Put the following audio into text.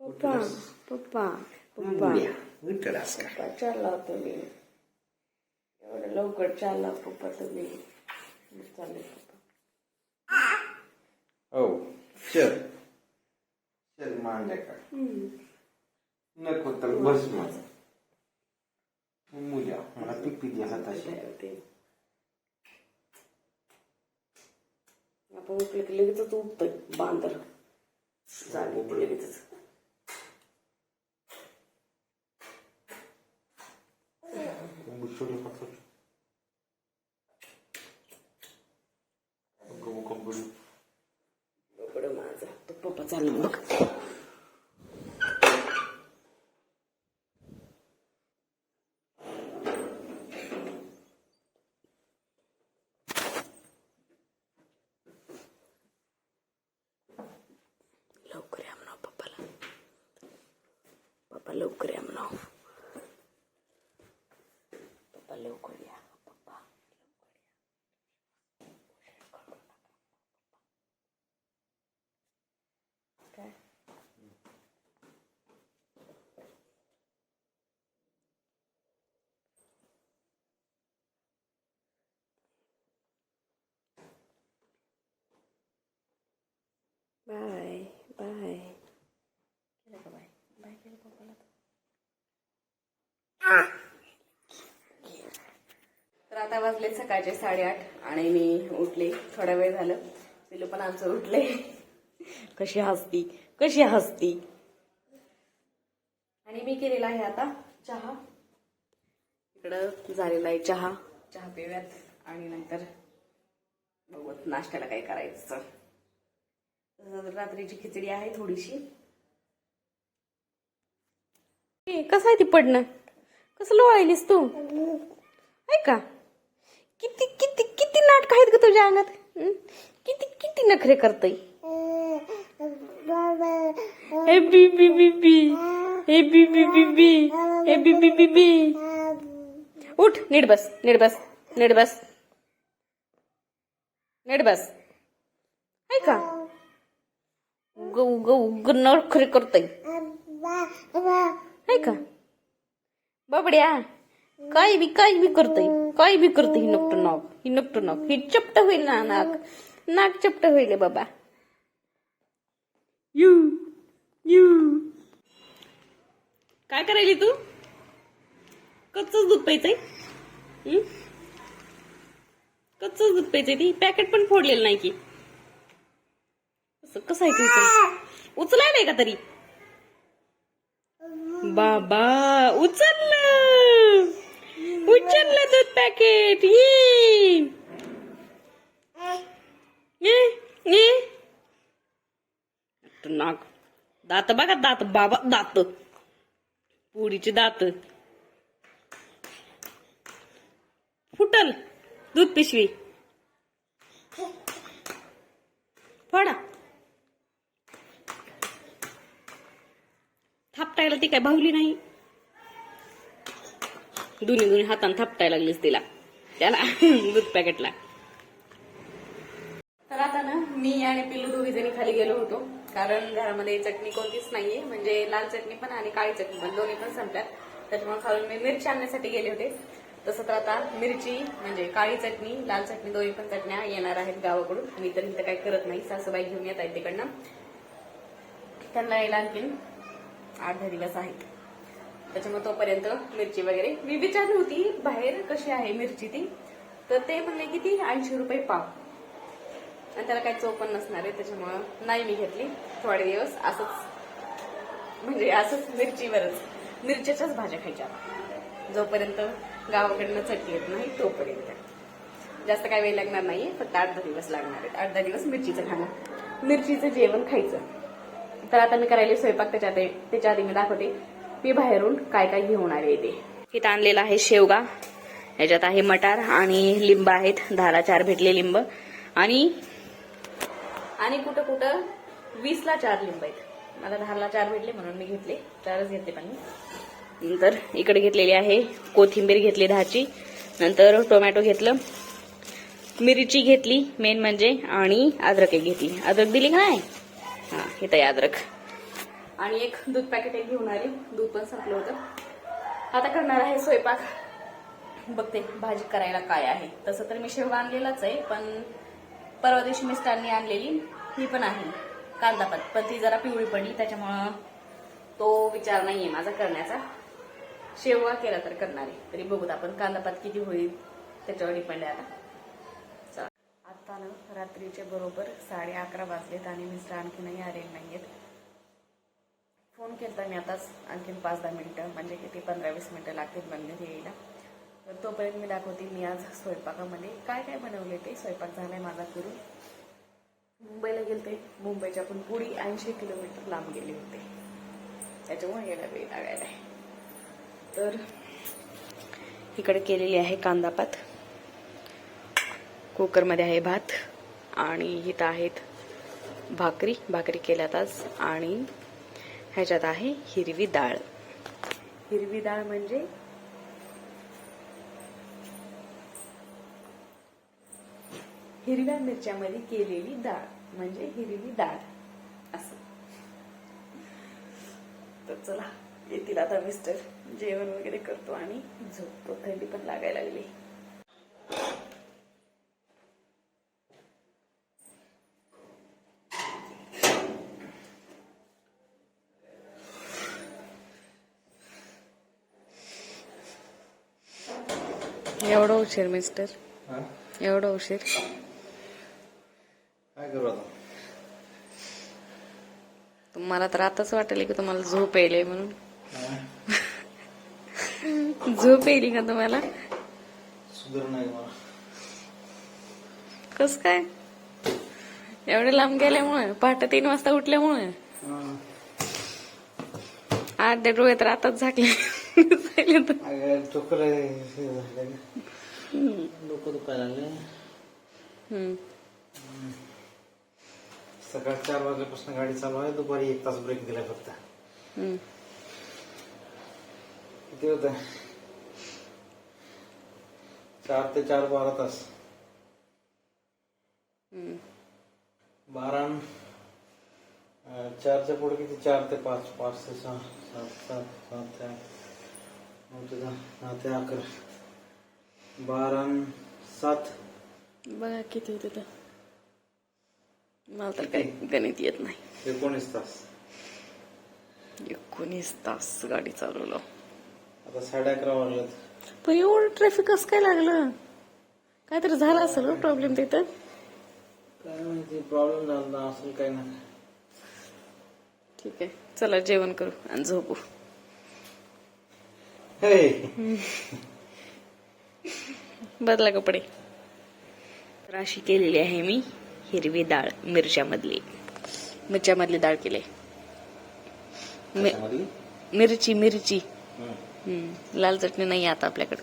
पप्पा पप्पा पप्पा का पप्पा चालला तुम्ही एवढं लवकर चालला पप्पा तुम्ही चालले पप्पा हो चल चल मांड्या का नको तर बस मग मुल्या मला पिपी द्या हाताशी आपण उठलं लगेचच उठतोय बांदर झाली ती लगेचच मुश्किल हातात गहू कंपनी बड माझा तो पप्पा चालला बघ लवकर पप्पा लवकर या म्हणा पप्पा लवकर या पप्पा काय बाय बाय केलं का बाय बाय तर आता वाजले सकाळचे साडेआठ आणि मी उठले. थोडा वेळ झालं. पिलू पण आमचं उठले. कशी हसती कशी हसती. आणि मी केलेला आहे आता चहा. इकडं झालेला आहे चहा. चहा पिव्यात आणि नंतर बघूत नाश्त्याला काय करायचं. रात्रीची खिचडी आहे थोडीशी. कसं आहे ती पडणं? कसं लोळायलीस तू? ऐका किती किती किती नाटक आहेत ग तुझ्या अंगात? किती किती नखरे करतय? हे बी बी बी बी. हे बी बी बी बी. हे बी बी बी बी. उठ नीट बस नीट बस नीट बस. नीट बस. ऐका का? ग ग नखरे करतय. आहे का? बाबड्या काय बी काय बी करतय? काय बी करते ही नकट नाक? ही नकट नॉक. ही चपट होईल ना नाक? नाक चपट होईल बाबा. यू यू. काय करायली तू? कच्चच दूध प्यायचंय? कच्चच दूध प्यायचंय ती? पॅकेट पण फोडलेलं नाही की. असं कसं आहे तुझं उचलायलाय का तरी? बाबा उचललं. उचललं दूध पॅकेट ये. ये नाक. दात बघा दात बाबा दात. पुडीचे दात. फुटल. दूध पिशवी. फडा. थापटायला ती काय भावली नाही. दोन्ही दोन्ही हाताने थापटायला लागलीस तिला. त्याला दूध पॅकेटला. तर आता ना मी आणि पिल्लू दोघी जणी खाली गेलो होतो. कारण घरामध्ये चटणी कोणतीच नाहीये. म्हणजे लाल चटणी पण आणि काळी चटणी पण. दोन्ही पण संपल्यात. त्याच्यामुळे खालून मी मिरची आणण्यासाठी गेले होते. तसं तर आता मिरची म्हणजे काळी चटणी लाल चटणी दोन्ही पण चटण्या येणार आहेत गावाकडून. मी तर इथं काही करत नाही. सासूबाई घेऊन येत आहेत तिकडनं. त्यांना यायला आणखीन. आठ दहा दिवस आहे त्याच्यामुळे तोपर्यंत मिरची वगैरे. मी विचारली होती बाहेर कशी आहे मिरची ती? तर ते म्हणले की ती ऐंशी रुपये पाव. आणि त्याला काही चव पण नसणार आहे त्याच्यामुळं नाही मी घेतली. थोडे दिवस असंच म्हणजे असंच मिरचीवरच मिरच्याच्याच भाज्या खायच्या. जोपर्यंत गावाकडनं चटणी येत नाही तोपर्यंत. जास्त काही वेळ लागणार नाहीये फक्त आठ दहा दिवस लागणार आहेत. आठ दहा दिवस मिरचीचं खाणं. मिरचीचं जेवण खायचं. तर आता मी करायला स्वयंपाक त्याच्यात त्याच्या आधी मी दाखवते. मी बाहेरून काय काय घेऊन आले ते इथं आणलेला आहे शेवगा याच्यात आहे मटार आणि लिंब आहेत. दहाला चार भेटले लिंब. आणि आणि कुठं कुठं? वीसला चार लिंब आहेत. मला दहाला चार भेटले म्हणून मी घेतले. चारच घेतले पण नंतर इकडे घेतलेली आहे कोथिंबीर घेतली दहाची. नंतर टोमॅटो घेतलं. मिरची घेतली मेन म्हणजे आणि अद्रक एक घेतली. अद्रक दिली का नाही? हा इथं आहे अद्रक आणि एक दूध पॅकेट एक घेऊन आली. दूध पण संपलं होतं. आता करणार आहे स्वयंपाक. बघते भाजी करायला काय आहे. तसं तर मी शेवगा आणलेलाच आहे पण परवा दिवशी मिस्टरांनी आणलेली. ही पण आहे. कांदापात पण ती जरा पिवळी पडली त्याच्यामुळं तो विचार नाही आहे माझा करण्याचा. शेवगा केला तर करणार आहे. तरी बघूत आपण कांदापात किती होईल त्याच्यावर डिपेंड आहे आता. आता ना रात्रीचे बरोबर साडे अकरा वाजलेत आणि मिस्टर आणखीनही आलेले आहेत फोन केला मी आताच आणखीन पाच दहा मिनटं म्हणजे किती पंधरा वीस मिनटं लागतील बनले यायला. तर तोपर्यंत मी दाखवते मी आज स्वयंपाकामध्ये काय काय बनवले ते स्वयंपाक झालाय माझा करून. मुंबईला गेलते मुंबईच्या पण पुढी ऐंशी किलोमीटर लांब गेले होते. त्याच्यामुळे यायला वेळ लागायला आहे. तर इकडे केलेली आहे कांदापात कुकरमध्ये आहे भात आणि इथं आहेत भाकरी. भाकरी केल्यात आज आणि ह्याच्यात आहे हिरवी डाळ. हिरवी डाळ म्हणजे? हिरव्या मिरच्यामध्ये केलेली डाळ म्हणजे हिरवी डाळ. असं. तर चला येतील आता मिस्टर. जेवण वगैरे करतो आणि झोपतो. थंडी पण लागायला लागली. एवढा उशीर मिस्टर? एवढा उशीर. काय करू आता? तुम्हाला तर आताच वाटेल की तुम्हाला झोप येईल म्हणून? झोप येईल का तुम्हाला? कस काय? एवढे लांब गेल्यामुळे पहाटे तीन वाजता उठल्यामुळे. आठ डोळे तर आताच झाकले. डोकं दुखायला लागले. सकाळ चार वाजल्यापासून गाडी चालू आहे. दुपारी एक तास ब्रेक दिलाय फक्त. किती होत? चार ते चार बारा तास. बारा चारच्या पुढे किती चार ते पाच पाच ते सहा सात सात सात ते आठ नऊ ते दहा दहा ते अकरा बारा सात। बघा किती होते तर मला तर काही गणित येत नाही. एकोणीस तास. एकोणीस तास गाडी चालवलं. आता साडे अकरा वाजलेत. पण एवढं ट्रॅफिक कसं काय लागलं? काहीतरी झालं असेल प्रॉब्लेम तिथं? काय माहिती प्रॉब्लेम झाला ना असेल काही नाही. ठीक आहे. चला जेवण करू आणि झोपू. हे. बदला कपडे. तर अशी केलेली आहे मी हिरवी डाळ मिरच्यामधली. मिरच्यामधली डाळ केली? मिरची मिरची. लाल चटणी नाही आता आपल्याकडे.